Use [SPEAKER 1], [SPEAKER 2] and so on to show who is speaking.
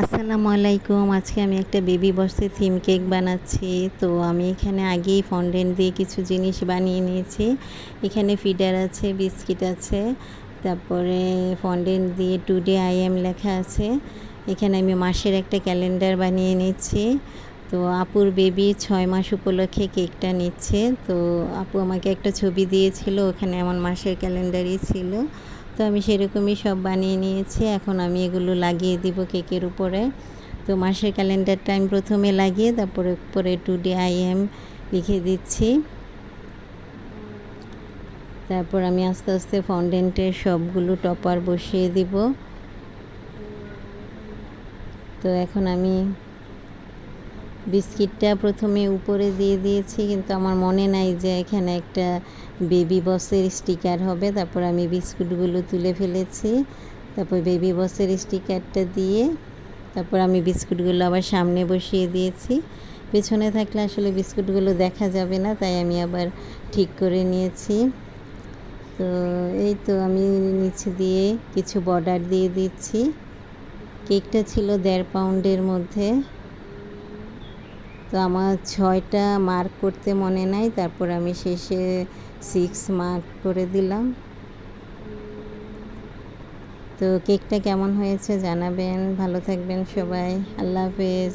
[SPEAKER 1] আসসালামু আলাইকুম। আজকে আমি একটা বেবি বসে থিম কেক বানাচ্ছি। তো আমি এখানে আগেই ফন্ডেন্ট দিয়ে কিছু জিনিস বানিয়ে নিয়েছি। এখানে ফিডার আছে, বিস্কিট আছে, তারপরে ফন্ডেন্ট দিয়ে টুডে আই এম লেখা আছে। এখানে আমি মাসের একটা ক্যালেন্ডার বানিয়ে নিচ্ছি। তো আপুর বেবি ছয় মাস উপলক্ষে কেকটা নিচ্ছে। তো আপু আমাকে একটা ছবি দিয়েছিল, ওখানে আমার মাসের ক্যালেন্ডারই ছিল। তো আমি সেরকমই সব বানিয়ে নিয়েছি। এখন আমি এগুলো লাগিয়ে দিব কেকের উপরে। তো মাসের ক্যালেন্ডারটা আমি প্রথমে লাগিয়ে তারপরে উপরে টু ডে আই এম লিখে দিচ্ছি। তারপর আমি আস্তে আস্তে ফন্ডেন্টের সবগুলো টপার বসিয়ে দিব। তো এখন আমি বিস্কিটটা প্রথমে উপরে দিয়ে দিয়েছি, কিন্তু আমার মনে নাই যে এখানে একটা বেবি বসের স্টিকার হবে। তারপর আমি বিস্কুটগুলো তুলে ফেলেছি। তারপর বেবি বসের স্টিকারটা দিয়ে তারপর আমি বিস্কুটগুলো আবার সামনে বসিয়ে দিয়েছি। পেছনে থাকলে আসলে বিস্কুটগুলো দেখা যাবে না, তাই আমি আবার ঠিক করে নিয়েছি। তো এই তো আমি নিচে দিয়ে কিছু বর্ডার দিয়ে দিচ্ছি। কেকটা ছিল দেড় পাউন্ডের মধ্যে। তো আমার ছয়টা মার্ক করতে মনে নাই, তারপর আমি শেষে সিক্স মার্ক করে দিলাম। তো কেকটা কেমন হয়েছে জানাবেন, ভালো থাকবেন সবাই, আল্লাহ হাফেজ।